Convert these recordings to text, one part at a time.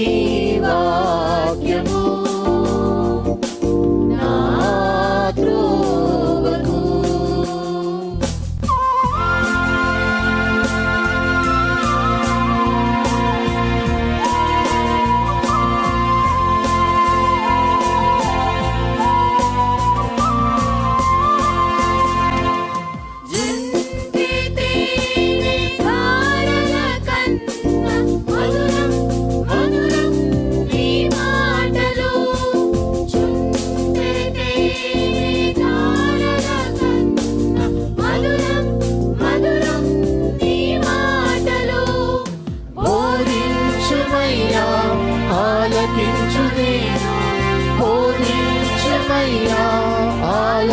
ఈ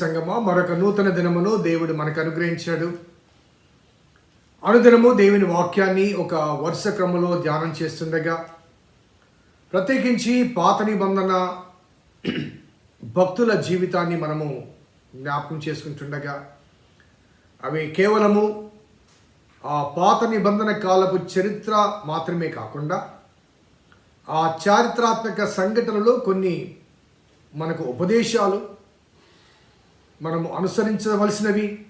సంగమా మరొక నూతన దినమును దేవుడు మనకు అనుగ్రహించాడు. అనుదినము దేవుని వాక్యాన్ని ఒక వరుస క్రమంలో ధ్యానం చేస్తుండగా ప్రత్యేకించి పాత నిబంధన భక్తుల జీవితాన్ని మనము జ్ఞాపకం చేసుకుంటుండగా అవి కేవలము ఆ పాత నిబంధన కాలపు చరిత్ర మాత్రమే కాకుండా ఆ చారిత్రాత్మక సంఘటనలో కొన్ని మనకు ఉపదేశాలు మనము అనుసరించవలసినవి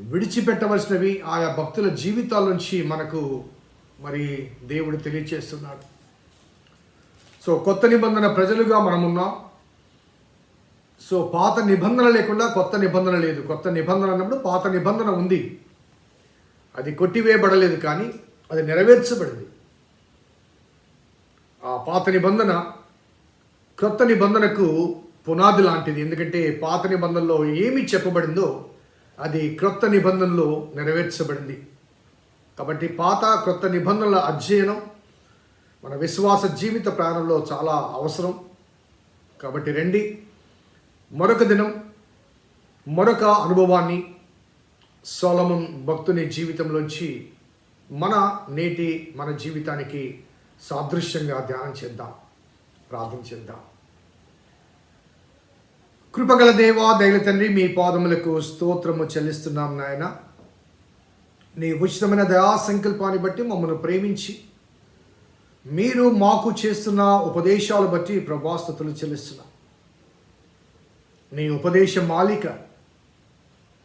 విడిచిపెట్టవలసినవి ఆయా భక్తుల జీవితాల నుంచి మనకు మరి దేవుడు తెలియచేస్తున్నాడు. సో కొత్త నిబంధన ప్రజలుగా మనమున్నాం. సో పాత నిబంధన లేకుండా కొత్త నిబంధన లేదు. కొత్త నిబంధన అన్నప్పుడు పాత నిబంధన ఉంది. అది కొట్టివేయబడలేదు కానీ అది నెరవేర్చబడింది. ఆ పాత నిబంధన క్రొత్త నిబంధనకు పునాది లాంటిది. ఎందుకంటే పాత నిబంధనలో ఏమి చెప్పబడిందో అది క్రొత్త నిబంధనలో నెరవేర్చబడింది. కాబట్టి పాత క్రొత్త నిబంధనల అధ్యయనం మన విశ్వాస జీవిత ప్రయాణంలో చాలా అవసరం. కాబట్టి రండి. మరొక దినం మరొక అనుభవాన్ని సోలమన్ భక్తుని జీవితంలోంచి మన నేటి మన జీవితానికి సాదృశ్యంగా ధ్యానం చేద్దాం ప్రార్థన చేద్దాం. కృపగల దేవా దైవ తండ్రి మీ పాదములకు స్తోత్రము చెల్లిస్తున్నాం నాయన. నీ ఉచితమైన దయా సంకల్పాన్ని బట్టి మమ్మల్ని ప్రేమించి మీరు మాకు చేస్తున్న ఉపదేశాలు బట్టి ప్రభాస్తుతులు చెల్లిస్తున్నాం. నీ ఉపదేశ మాలిక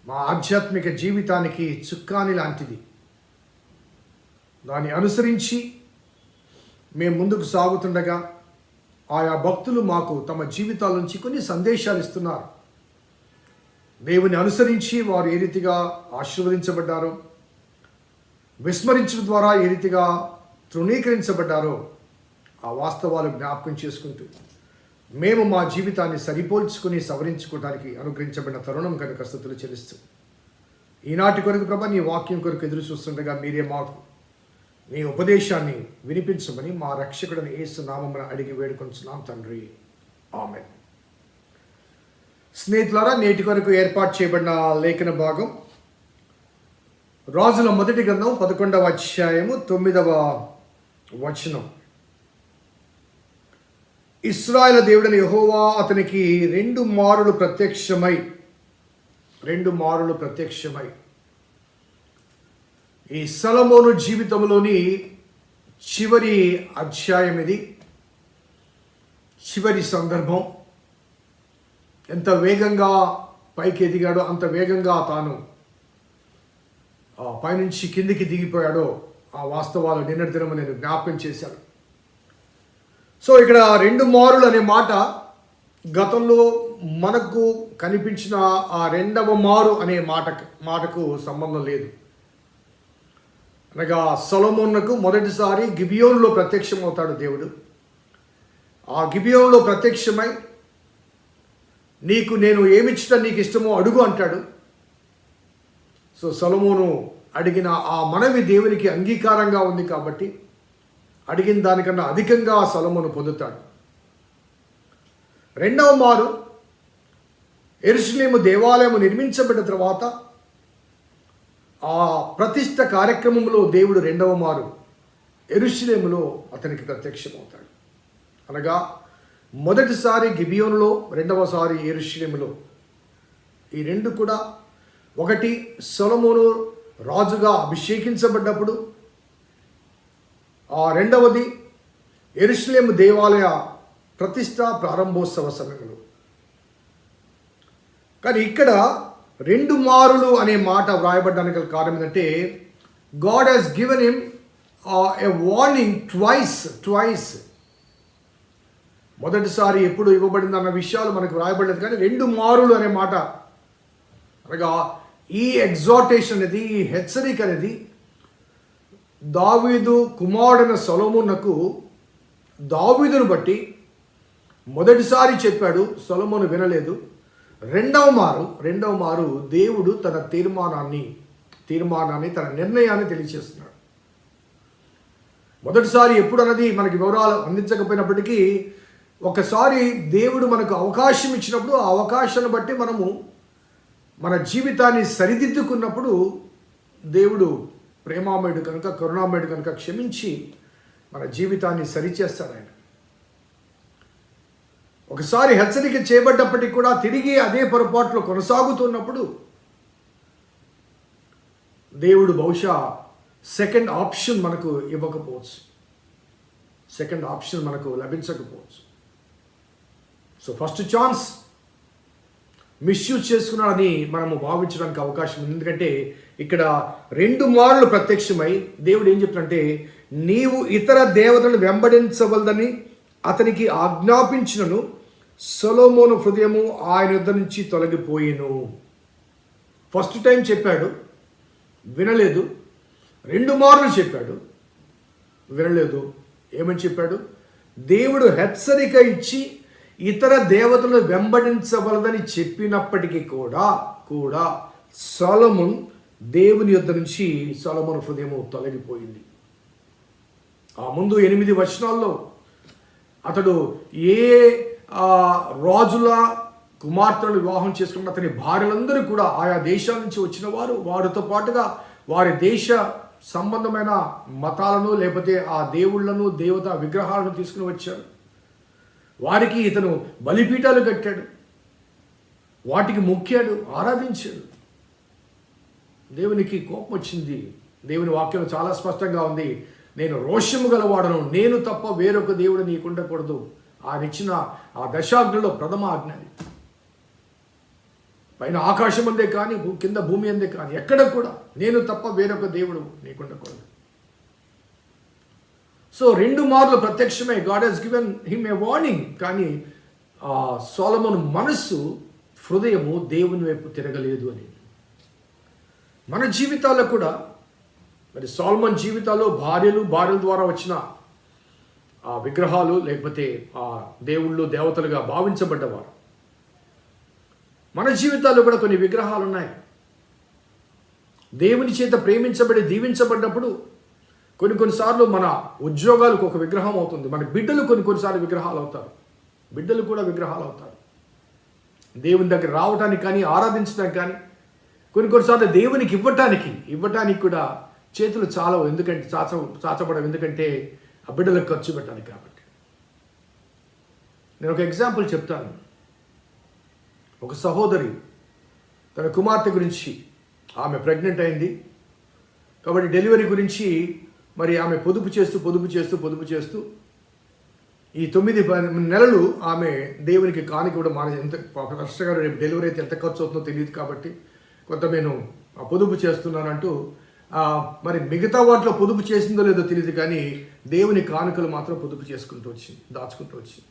మా ఆధ్యాత్మిక జీవితానికి చుక్కాని లాంటిది. దాన్ని అనుసరించి మేము ముందుకు సాగుతుండగా ఆయా భక్తులు మాకు తమ జీవితాల నుంచి కొన్ని సందేశాలు ఇస్తున్నారు. దేవుని అనుసరించి వారు ఏ రీతిగా ఆశీర్వదించబడ్డారో విస్మరించడం ద్వారా ఏ రీతిగా తృణీకరించబడ్డారో ఆ వాస్తవాలు జ్ఞాపకం చేసుకుంటూ మేము మా జీవితాన్ని సరిపోల్చుకుని సవరించుకోవడానికి అనుగ్రహించబడిన తరుణం కనుక స్థుతులు చెల్లిస్తూ ఈనాటి కొరకు ప్రభా నీ వాక్యం కొరకు ఎదురు చూస్తుండగా మీరే మాకు నీ ఉపదేశాన్ని వినిపించమని మా రక్షకుడిని ఏసు నామమున అడిగి వేడుకొంచున్నాం తండ్రి. ఆమె స్నేహితులారా నేటి కొరకు ఏర్పాటు చేయబడిన లేఖన భాగం రాజుల మొదటి గ్రంథం పదకొండవ అధ్యాయము తొమ్మిదవ వచనం. ఇస్రాయల దేవుడని యహోవా అతనికి రెండు మారులు ప్రత్యక్షమై రెండు మారులు ప్రత్యక్షమై ఈ సలమోను జీవితంలోని చివరి అధ్యాయం ఇది. చివరి సందర్భం. ఎంత వేగంగా పైకి ఎదిగాడో అంత వేగంగా తాను పైనుంచి కిందికి దిగిపోయాడో ఆ వాస్తవాలు నిన్నటి దినము నేను జ్ఞాపకం చేశాను. సో ఇక్కడ రెండు మారులు అనే మాట గతంలో మనకు కనిపించిన ఆ రెండవ మారు అనే మాట మాటకు సంబంధం లేదు. అనగా సొలమోన్నకు మొదటిసారి గిబియోన్లో ప్రత్యక్షమవుతాడు దేవుడు. ఆ గిబియోన్లో ప్రత్యక్షమై నీకు నేను ఏమిచ్చట నీకు ఇష్టమో అడుగు అంటాడు. సో సొలమోను అడిగిన ఆ మనవి దేవునికి అంగీకారంగా ఉంది కాబట్టి అడిగిన దానికన్నా అధికంగా ఆ సొలమును పొందుతాడు. రెండవ మారు ఎరుసలేము దేవాలయము నిర్మించబడిన తర్వాత ఆ ప్రతిష్ట కార్యక్రమంలో దేవుడు రెండవ మారు. ఎరుషలేములో అతనికి ప్రత్యక్షమవుతాడు. అనగా మొదటిసారి గిబియోనులో రెండవసారి ఎరుషలేములో. ఈ రెండు కూడా ఒకటి సొలమోను రాజుగా అభిషేకించబడ్డప్పుడు ఆ రెండవది ఎరుషలేము దేవాలయ ప్రతిష్ట ప్రారంభోత్సవ సమయంలో. కానీ ఇక్కడ రెండు మారులు అనే మాట వ్రాయబడ్డానికి కారణం ఏంటంటే God has given him a warning twice twice మొదటిసారి ఎప్పుడు ఇవ్వబడింది అన్న విషయాలు మనకు వ్రాయబడలేదు కానీ రెండు మారులు అనే మాట. అనగా ఈ ఎగ్జాటేషన్ అనేది ఈ హెచ్చరిక అనేది దావీదు కుమారుడైన సొలమునకు దావీదును బట్టి మొదటిసారి చెప్పాడు సొలమును వినలేదు. రెండవ మారు రెండవ మారు దేవుడు తన తీర్మానాన్ని తీర్మానాన్ని తన నిర్ణయాన్ని తెలియచేస్తున్నాడు. మొదటిసారి ఎప్పుడు అన్నది మనకి వివరాలు అందించకపోయినప్పటికీ ఒకసారి దేవుడు మనకు అవకాశం ఇచ్చినప్పుడు ఆ అవకాశాన్ని బట్టి మనము మన జీవితాన్ని సరిదిద్దుకున్నప్పుడు దేవుడు ప్రేమామయుడు కనుక కరుణామయుడు కనుక క్షమించి మన జీవితాన్ని సరిచేస్తాడు ఆయన. ఒకసారి హెచ్చరిక చేయబడ్డప్పటికీ కూడా తిరిగి అదే పొరపాట్లు కొనసాగుతున్నప్పుడు దేవుడు బహుశా సెకండ్ ఆప్షన్ మనకు ఇవ్వకపోవచ్చు. సెకండ్ ఆప్షన్ మనకు లభించకపోవచ్చు. సో ఫస్ట్ ఛాన్స్ మిస్యూజ్ చేసుకున్నాడని మనము భావించడానికి అవకాశం ఉంది. ఎందుకంటే ఇక్కడ రెండు మార్లు ప్రత్యక్షమై దేవుడు ఏం చెప్తుంటే నీవు ఇతర దేవతలను వెంబడించవలదని అతనికి ఆజ్ఞాపించినను సొలోమోను హృదయము ఆయన యుద్ధ నుంచి తొలగిపోయిను. ఫస్ట్ టైం చెప్పాడు వినలేదు. రెండు మార్లు చెప్పాడు వినలేదు. ఏమని చెప్పాడు? దేవుడు హెచ్చరిక ఇచ్చి ఇతర దేవతలను వెంబడించవలదని చెప్పినప్పటికీ కూడా కూడా సొలమున్ దేవుని యుద్ధ నుంచి సొలమున్ హృదయము తొలగిపోయింది. ఆ ముందు ఎనిమిది వచనాల్లో అతడు ఏ రాజుల కుమార్తెలు వివాహం చేసుకున్న అతని భార్యలందరూ కూడా ఆయా దేశాల నుంచి వచ్చిన వారు. వారితో పాటుగా వారి దేశ సంబంధమైన మతాలను లేకపోతే ఆ దేవుళ్ళను దేవత విగ్రహాలను తీసుకుని వచ్చారు. వారికి ఇతను బలిపీఠాలు కట్టాడు. వాటికి మొక్కాడు ఆరాధించాడు. దేవునికి కోపం వచ్చింది. దేవుని వాక్యం చాలా స్పష్టంగా ఉంది. నేను రోషము గలవాడను నేను తప్ప వేరొక దేవుడు నీకు ఉండకూడదు ఆయన ఇచ్చిన ఆ దశాగ్నిలో ప్రథమ ఆజ్ఞ అది. పైన ఆకాశం అందే కానీ కింద భూమి అందే కానీ ఎక్కడ కూడా నేను తప్ప వేరొక దేవుడు నీకుండకూడదు సో రెండు మార్లు ప్రత్యక్షమే God has given him a warning కానీ ఆ సోలమన్ మనస్సు హృదయము దేవుని వైపు తిరగలేదు అని. మన జీవితాల్లో కూడా మరి సోల్మన్ జీవితాల్లో భార్యలు భార్యల ద్వారా వచ్చిన ఆ విగ్రహాలు లేకపోతే ఆ దేవుళ్ళు దేవతలుగా భావించబడ్డవారు. మన జీవితాల్లో కూడా కొన్ని విగ్రహాలు ఉన్నాయి దేవుని చేత ప్రేమించబడి దీవించబడ్డప్పుడు కొన్ని కొన్నిసార్లు మన ఉద్యోగాలకు ఒక విగ్రహం అవుతుంది. మన బిడ్డలు కొన్ని కొన్నిసార్లు విగ్రహాలు అవుతారు. బిడ్డలు కూడా విగ్రహాలు అవుతారు. దేవుని దగ్గర రావటానికి కానీ ఆరాధించడానికి కానీ కొన్ని కొన్నిసార్లు దేవునికి ఇవ్వటానికి ఇవ్వటానికి కూడా చేతులు చాలవు. ఎందుకంటే చాచ చాచబడవు. ఎందుకంటే ఆ బిడ్డలకు ఖర్చు పెట్టాలి కాబట్టి. నేను ఒక ఎగ్జాంపుల్ చెప్తాను. ఒక సహోదరి తన కుమార్తె గురించి ఆమె ప్రెగ్నెంట్ అయింది. కాబట్టి డెలివరీ గురించి మరి ఆమె పొదుపు చేస్తూ పొదుపు చేస్తూ పొదుపు చేస్తూ ఈ తొమ్మిది నెలలు ఆమె దేవునికి కానుక కూడా మానే ఎంత కష్టంగా రేపు డెలివరీ అయితే ఎంత ఖర్చు అవుతుందో తెలియదు కాబట్టి కొంత నేను ఆ పొదుపు చేస్తున్నానంటూ మరి మిగతా వాటిలో పొదుపు చేసిందో లేదో తెలియదు కానీ దేవుని కానుకలు మాత్రం పొదుపు చేసుకుంటూ వచ్చింది దాచుకుంటూ వచ్చింది.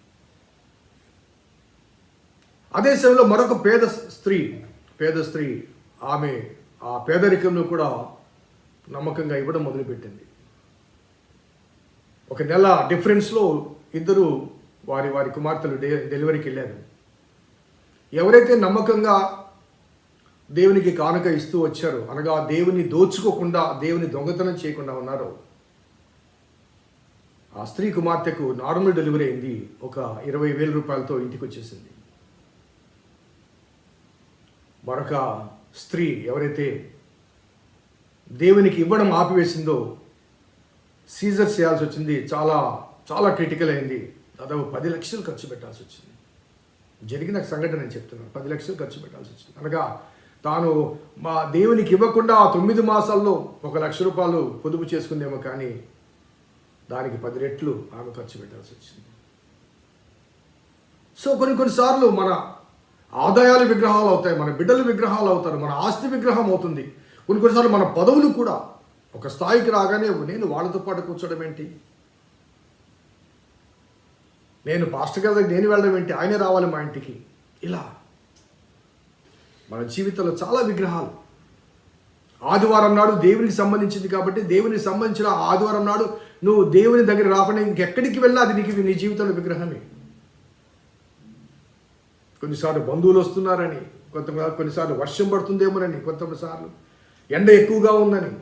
అదే సమయంలో మరొక పేద స్త్రీ పేద స్త్రీ ఆమె ఆ పేదరికంలో కూడా నమ్మకంగా ఇవ్వడం మొదలుపెట్టింది. ఒక నెల డిఫరెన్స్లో ఇద్దరు వారి వారి కుమార్తెలు డె డెలివరీకి వెళ్ళారు. ఎవరైతే నమ్మకంగా దేవునికి కానుక ఇస్తూ వచ్చారు. అనగా దేవుని దోచుకోకుండా దేవుని దొంగతనం చేయకుండా ఉన్నారో. ఆ స్త్రీ కుమార్తెకు నార్మల్ డెలివరీ అయింది. ఒక ఇరవై వేల రూపాయలతో ఇంటికి వచ్చేసింది. మరొక స్త్రీ ఎవరైతే దేవునికి ఇవ్వడం ఆపివేసిందో సీజర్ చేయాల్సి వచ్చింది. చాలా చాలా క్రిటికల్ అయింది. దాదాపు పది లక్షలు ఖర్చు పెట్టాల్సి వచ్చింది. జరిగిన సంఘటన నేను చెప్తున్నాను. పది లక్షలు ఖర్చు పెట్టాల్సి వచ్చింది. అనగా తాను మా దేవునికి ఇవ్వకుండా ఆ తొమ్మిది మాసాల్లో ఒక లక్ష రూపాయలు పొదుపు చేసుకుందేమో కానీ దానికి పది రెట్లు ఆమె ఖర్చు పెట్టాల్సి వచ్చింది. సో కొన్ని కొన్నిసార్లు మన ఆదాయాలు విగ్రహాలు అవుతాయి మన బిడ్డలు విగ్రహాలు అవుతారు మన ఆస్తి విగ్రహం అవుతుంది. కొన్ని కొన్నిసార్లు మన పదవులు కూడా ఒక స్థాయికి రాగానే నేను వాళ్ళతో పాటు కూర్చోడం ఏంటి? నేను పాస్టర్ గారి దగ్గర నేను వెళ్ళడం ఏంటి? ఆయనే రావాలి మా ఇంటికి. ఇలా మన జీవితంలో చాలా విగ్రహాలు. ఆదివారం నాడు దేవునికి సంబంధించింది కాబట్టి దేవునికి సంబంధించిన ఆదివారం నాడు నువ్వు దేవుని దగ్గర రాకుండా ఇంకెక్కడికి వెళ్ళా అది నీకు నీ జీవితంలో విగ్రహమే. కొన్నిసార్లు బంధువులు వస్తున్నారని కొంత కొన్నిసార్లు వర్షం పడుతుందేమోనని కొంతసార్లు ఎండ ఎక్కువగా ఉందని.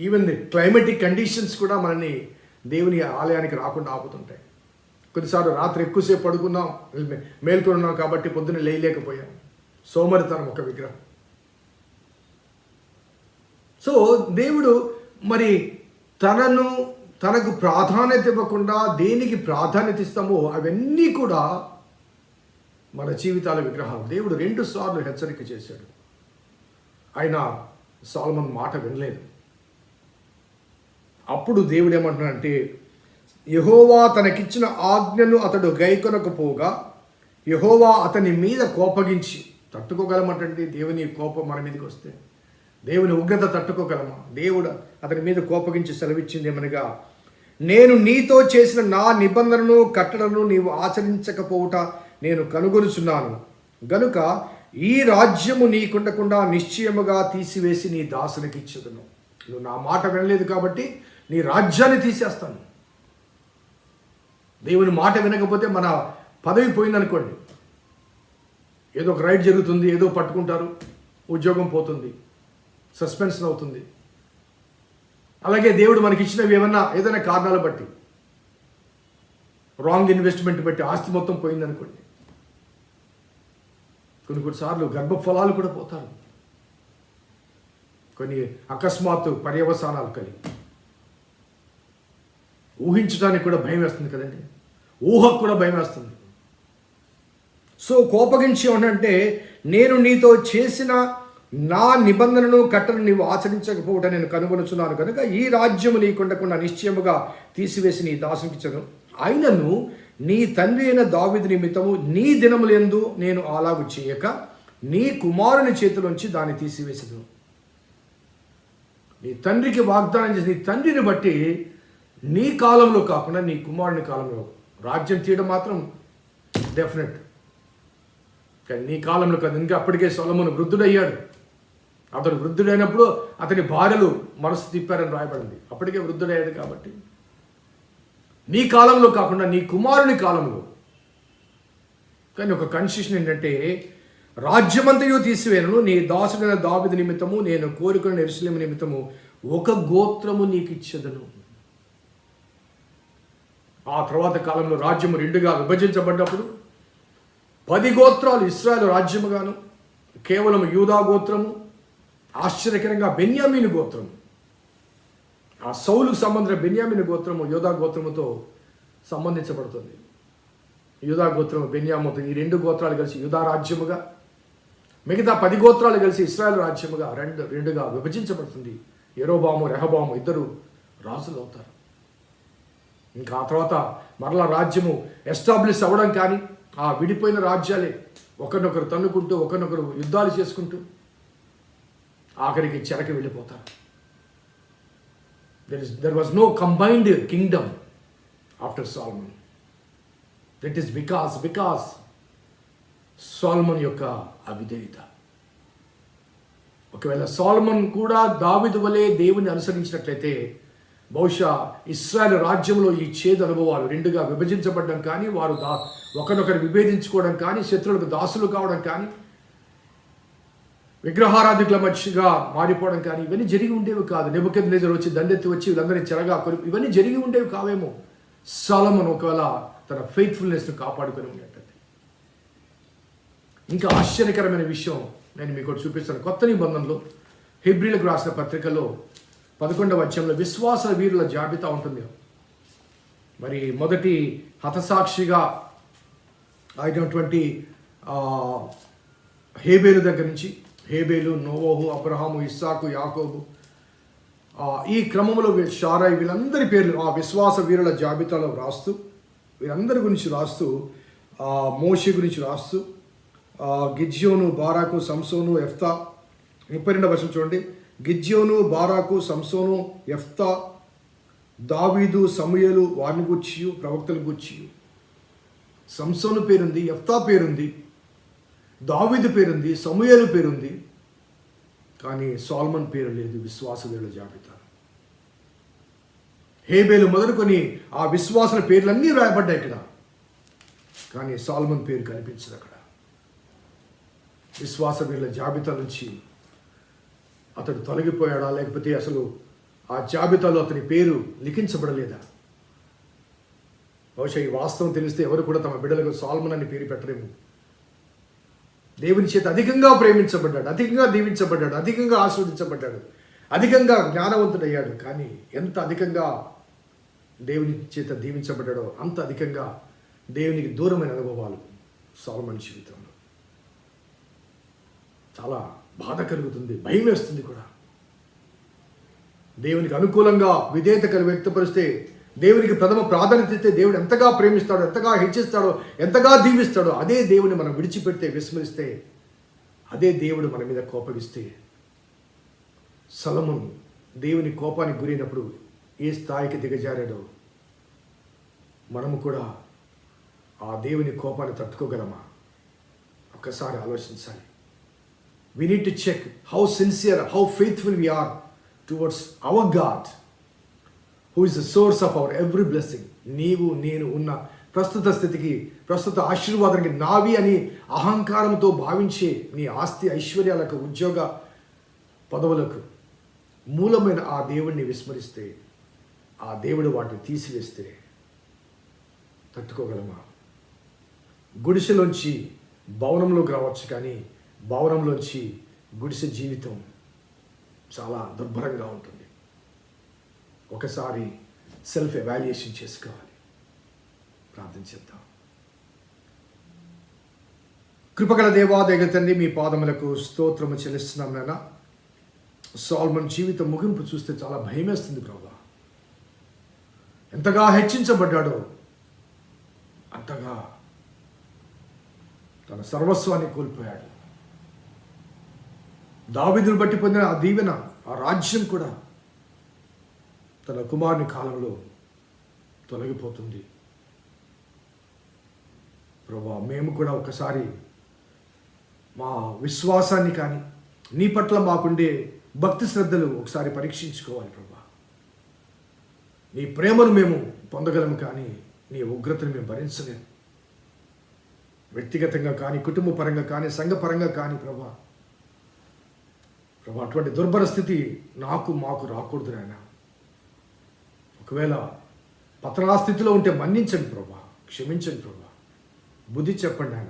ఈవెన్ ది క్లైమేటిక్ కండిషన్స్ కూడా మనల్ని దేవుని ఆలయానికి రాకుండా ఆపుతుంటాయి. కొన్నిసార్లు రాత్రి ఎక్కువసేపు పడుకున్నాం మేల్కొన్నాం మేల్కొని ఉన్నాం కాబట్టి పొద్దున్న లేయలేకపోయాం. సోమరితనం ఒక విగ్రహం. సో దేవుడు మరి తనను తనకు ప్రాధాన్యత ఇవ్వకుండా దేనికి ప్రాధాన్యత ఇస్తామో అవన్నీ కూడా మన జీవితాల విగ్రహాలు. దేవుడు రెండు సార్లు హెచ్చరిక చేశాడు. ఆయన సాల్మన్ మాట వినలేదు. అప్పుడు దేవుడు ఏమంటున్నాడంటే యహోవా తనకిచ్చిన ఆజ్ఞను అతడు గైకొనకపోగా యహోవా అతని మీద కోపగించి తట్టుకోగలమటండి దేవుని కోపం మన మీదకి వస్తే. దేవుని ఉగ్రత తట్టుకోగలమా? దేవుడు అతని మీద కోపగించి సెలవిచ్చింది ఏమనగా నేను నీతో చేసిన నా నిబంధనను కట్టడను నీవు ఆచరించకపోవుట నేను కనుగొనుచున్నాను. గనుక ఈ రాజ్యము నీకుండకుండా నిశ్చయముగా తీసివేసి నీ దాసునికి ఇచ్చదును. నువ్వు నా మాట వినలేదు కాబట్టి నీ రాజ్యాన్ని తీసేస్తాను. దేవుని మాట వినకపోతే మన పదవి పోయిందనుకోండి. ఏదో ఒక రైడ్ జరుగుతుంది ఏదో పట్టుకుంటారు ఉద్యోగం పోతుంది సస్పెన్షన్ అవుతుంది. అలాగే దేవుడు మనకి ఇచ్చినవి ఏమన్నా ఏదైనా కారణాలు బట్టి రాంగ్ ఇన్వెస్ట్మెంట్ బట్టి ఆస్తి మొత్తం పోయిందనుకోండి. కొన్ని కొన్నిసార్లు గర్భఫలాలు కూడా పోతారు. కొన్ని అకస్మాత్తు పర్యవసానాలు కలిగి. ఊహించడానికి కూడా భయం వేస్తుంది కదండి. ఊహకు కూడా భయం వేస్తుంది. సో కోపగించి అంటే నేను నీతో చేసిన నా నిబంధనను కట్టను నీవు ఆచరించకపోవట నేను కనుగొనుచున్నాను కనుక ఈ రాజ్యము నీకుండకుండా నిశ్చయముగా తీసివేసి నీ దాసునికిచ్చను అయినను నీ తండ్రి అయిన దావిది నిమిత్తము నీ దినములందు నేను అలాగు చేయక నీ కుమారుని చేతిలోంచి దాన్ని తీసివేసను. నీ తండ్రికి వాగ్దానం చేసి నీ తండ్రిని బట్టి నీ కాలంలో కాకుండా నీ కుమారుని కాలంలో రాజ్యం తీయడం మాత్రం డెఫినెట్. కానీ నీ కాలంలో కాదు ఇంకా అప్పటికే సొలమును వృద్ధుడయ్యాడు. అతడు వృద్ధుడైనప్పుడు అతని భార్యలు మనసు తిప్పారని రాయబడింది. అప్పటికే వృద్ధుడయ్యాడు కాబట్టి. నీ కాలంలో కాకుండా నీ కుమారుని కాలంలో. కానీ ఒక కన్సిషన్ ఏంటంటే రాజ్యమంతయు తీసివేనను నీ దాసుడైన దావిది నిమిత్తము నేను కోరికను ఎరుసలేము నిమిత్తము ఒక గోత్రము నీకు ఇచ్చదను ఆ తర్వాత కాలంలో రాజ్యము రెండుగా విభజించబడ్డప్పుడు పది గోత్రాలు ఇస్రాయల్ రాజ్యముగాను కేవలం యూదా గోత్రము ఆశ్చర్యకరంగా బెన్యామీని గోత్రము. ఆ సౌలుకు సంబంధించిన బెన్యామీని గోత్రము యూదా గోత్రముతో సంబంధించబడుతుంది. యూదా గోత్రము బెన్యాముతో ఈ రెండు గోత్రాలు కలిసి యూదా రాజ్యముగా మిగతా పది గోత్రాలు కలిసి ఇస్రాయల్ రాజ్యముగా రెండు రెండుగా విభజించబడుతుంది. ఎరోబాము రెహబాము ఇద్దరు రాజులు అవుతారు ఇంకా ఆ తర్వాత మరలా రాజ్యము ఎస్టాబ్లిష్ అవ్వడం కానీ ఆ విడిపోయిన రాజ్యాలే ఒకరినొకరు తన్నుకుంటూ ఒకరినొకరు యుద్ధాలు చేసుకుంటూ ఆఖరికి చెరక వెళ్ళిపోతారు. There is there was no combined kingdom after Solomon that is because because Solomon యొక్క అవిధేయత. ఒకవేళ సాల్మన్ కూడా దావిదు వలె దేవుని అనుసరించినట్లయితే బహుశా ఇస్రాయల్ రాజ్యంలో ఈ చేదు అనుభవాలు రెండుగా విభజించబడడం కానీ వారు దా ఒకరినొకరు విభేదించుకోవడం కానీ శత్రువులకు దాసులు కావడం కానీ విగ్రహారాధికుల మధ్యగా మారిపోవడం కానీ ఇవన్నీ జరిగి ఉండేవి కాదు. నెబుకెద్ నిజర్ వచ్చి దండెత్తి వచ్చి వీళ్ళందరినీ చెరగా కొరి ఇవన్నీ జరిగి ఉండేవి కావేమో? సాలమన్ ఒకవేళ తన ఫెయిత్ఫుల్నెస్ను కాపాడుకొని ఉండేటది ఇంకా ఆశ్చర్యకరమైన విషయం నేను మీకు ఒకటి చూపిస్తాను. కొత్త నిబంధనలో హిబ్రిలకు రాసిన పత్రికలో పదకొండవ వచ్చంలో విశ్వాస వీరుల జాబితా ఉంటుంది. మరి మొదటి హతసాక్షిగా అయినటువంటి హేబేలు దగ్గర నుంచి హేబేలు నోవోహు అబ్రహాము ఇస్సాకు యాకోబు ఈ క్రమంలో షారాయి వీళ్ళందరి పేర్లు ఆ విశ్వాస వీరుల జాబితాలో రాస్తూ వీరందరి గురించి రాస్తూ మోషి గురించి రాస్తూ గిజ్యోను బారాకు సంసోను ఎఫ్తా ముప్పై రెండవ వర్షం చూడండి. గిజ్యోను బారాకు సంసోను ఎఫ్తా దావీదు సమూయేలు వారిని గుర్చియు ప్రవక్తల గుచ్చియు సంసోను పేరుంది ఎఫ్తా పేరుంది దావీదు పేరుంది సమూయేలు పేరుంది. కానీ సాల్మన్ పేరు లేదు విశ్వాసదేవుల జాబితా. హేబేలు మొదలుకొని ఆ విశ్వాసుల పేర్లన్నీ రాయబడ్డాయి ఇక్కడ. కానీ సాల్మన్ పేరు కనిపించదు అక్కడ. విశ్వాస పేర్ల జాబితా నుంచి అతడు తొలగిపోయాడా? లేకపోతే అసలు ఆ జాబితాలో అతని పేరు లిఖించబడలేదా? బహుశా ఈ వాస్తవం తెలిస్తే ఎవరు కూడా తమ బిడ్డలకు సాల్మన్ అని పేరు పెట్టలేము దేవుని చేత అధికంగా ప్రేమించబడ్డాడు అధికంగా దీవించబడ్డాడు అధికంగా ఆస్వాదించబడ్డాడు అధికంగా జ్ఞానవంతుడయ్యాడు. కానీ ఎంత అధికంగా దేవుని చేత దీవించబడ్డాడో అంత అధికంగా దేవునికి దూరమైన అనుభవాలు సాల్మన్ జీవితంలో. చాలా బాధ కలుగుతుంది భయం వేస్తుంది కూడా. దేవునికి అనుకూలంగా విధేయత కలిగి వ్యక్తపరిస్తే దేవునికి ప్రథమ ప్రాధాన్యత ఇస్తే దేవుడు ఎంతగా ప్రేమిస్తాడో ఎంతగా హెచ్చిస్తాడో ఎంతగా దీవిస్తాడో అదే దేవుని మనం విడిచిపెడితే విస్మరిస్తే అదే దేవుడు మన మీద కోపగిస్తే సలమును దేవుని కోపానికి గురైనప్పుడు ఏ స్థాయికి దిగజారాడో మనము కూడా ఆ దేవుని కోపాన్ని తట్టుకోగలమా? ఒక్కసారి ఆలోచించాలి. We need to check how sincere, how faithful we are towards our God, who is the source of our every blessing. నీవు నేను ఉన్న ప్రస్తుత స్థితికి ప్రస్తుత ఆశీర్వాదానికి నావి అని అహంకారంతో భావించే నీ ఆస్తి ఐశ్వర్యాలకు ఉద్యోగ పదవులకు మూలమైన ఆ దేవుణ్ణి విస్మరిస్తే ఆ దేవుడు వాటిని తీసివేస్తే తట్టుకోగలమా గుడిసెలోంచి భవనంలోకి రావచ్చు కానీ భవనంలోంచి గుడిసె జీవితం చాలా దుర్భరంగా ఉంటుంది. ఒకసారి సెల్ఫ్ ఎవాల్యుయేషన్ చేసుకోవాలి. ప్రార్థన చేద్దాం. కృపగల దేవాదేగ తండ్రి మీ పాదములకు స్తోత్రము చెల్లిస్తున్నాం నాన్న సాల్మన్ జీవితం ముగింపు చూస్తే చాలా భయమేస్తుంది ప్రభా. ఎంతగా హెచ్చించబడ్డాడో అంతగా తన సర్వస్వాన్ని కోల్పోయాడు. దావిదును బట్టి పొందిన ఆ దీవెన ఆ రాజ్యం కూడా తన కుమారుని కాలంలో తొలగిపోతుంది. ప్రభా మేము కూడా ఒకసారి మా విశ్వాసాన్ని కానీ నీ పట్ల మాకుండే భక్తి శ్రద్ధలు ఒకసారి పరీక్షించుకోవాలి ప్రభా. నీ ప్రేమను మేము పొందగలము కానీ నీ ఉగ్రతను మేము భరించలేము. వ్యక్తిగతంగా కానీ కుటుంబ పరంగా కానీ సంఘపరంగా కానీ ప్రభా ప్రభా అటువంటి దుర్భర స్థితి నాకు మాకు రాకూడదు నాయన. ఒకవేళ పతనా స్థితిలో ఉంటే మన్నించండి ప్రభా క్షమించండి ప్రభా. బుద్ధి చెప్పండి ఆయన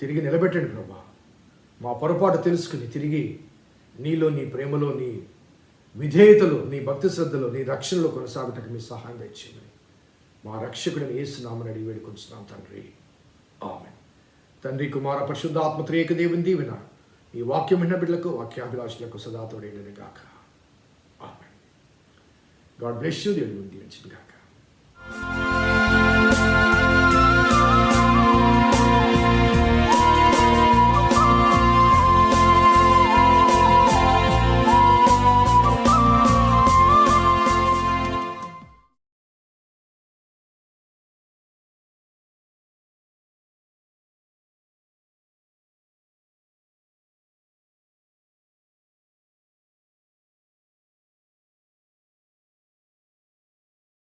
తిరిగి నిలబెట్టండి ప్రభా. మా పొరపాటు తెలుసుకుని తిరిగి నీలో నీ ప్రేమలో నీ విధేయతలో నీ భక్తి శ్రద్ధలో నీ రక్షణలో కొనసాగటకు మీ సహాయం తెచ్చేయమని మా రక్షకుడిని ఏసునామని అడిగి వేడుకొంచున్నాం తండ్రి. ఆమె తండ్రి కుమార పరిశుద్ధాత్మ త్రేక దేవుని దీవినాడు ఈ వాక్యం విన్న బిడ్డలకు వాక్యాభిలాషులకు సదా తోడేయడని గాక. ఆమె గాడ్ బ్లెస్ యూ దేవుని దీవించిన గాక.